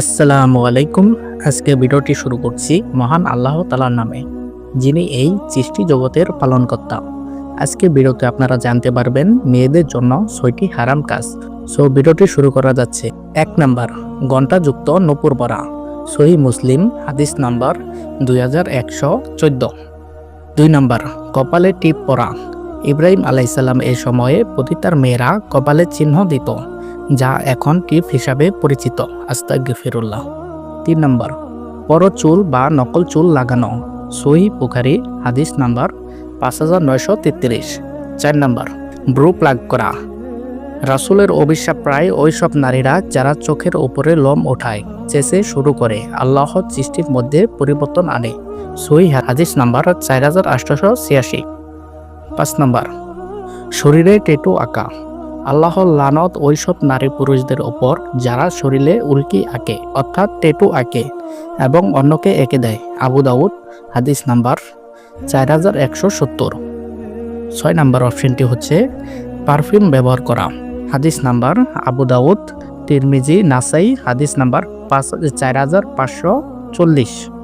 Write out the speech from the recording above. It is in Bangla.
আসসালামু আলাইকুম। আজকে ভিডিওটি শুরু করছি মহান আল্লাহ তালার নামে, যিনি এই সৃষ্টি জগতের পালনকর্তা। আজকে ভিডিওতে আপনারা জানতে পারবেন মেয়েদের জন্য ছয়টি হারাম কাজ। সো ভিডিওটি শুরু করা যাচ্ছে। এক নাম্বার, ঘণ্টাযুক্ত নপুর পরা সহি মুসলিম, হাদিস নাম্বার দুই হাজার একশো চোদ্দ। দুই নাম্বার, কপালে টিপ পরা। ইব্রাহিম আলাইসাল্লাম এ সময়ে পতিতার মেয়েরা কপালে চিহ্ন দিত। যা এখন টিপ হিসাবে পরিচিত আস্তা গিফিরুল্লাহ। তিন নম্বর বড় চুল বা নকল চুল লাগানো, সহি পুখারি হাদিস নাম্বার পাঁচ হাজার নয়শো তেত্রিশ। চার নম্বর, ব্রু প্লাগ করা। রাসুলের অভিশাপ প্রায় ওইসব নারীরা যারা চোখের ওপরে লোম ওঠায়, চেঁচে শুরু করে, আল্লাহ সৃষ্টির মধ্যে পরিবর্তন আনে। সহি হাদিস নাম্বার চার হাজার আটশোশো ছিয়াশি। পাঁচ নম্বর, শরীরে টেটু আঁকা। আল্লাহর লানত ওইসব নারী পুরুষদের ওপর যারা শরীরে উল্কি আঁকে, অর্থাৎ টেটু আঁকে এবং অন্যকে এঁকে দেয়। আবু দাউদ, হাদিস নাম্বার চার হাজার একশো সত্তর। ছয় নাম্বার অপশনটি হচ্ছে পারফিউম ব্যবহার করা। হাদিস নাম্বার আবু দাউদ, তিরমিজি, নাসাই, হাদিস নাম্বার পাঁচ চার হাজার পাঁচশো চল্লিশ।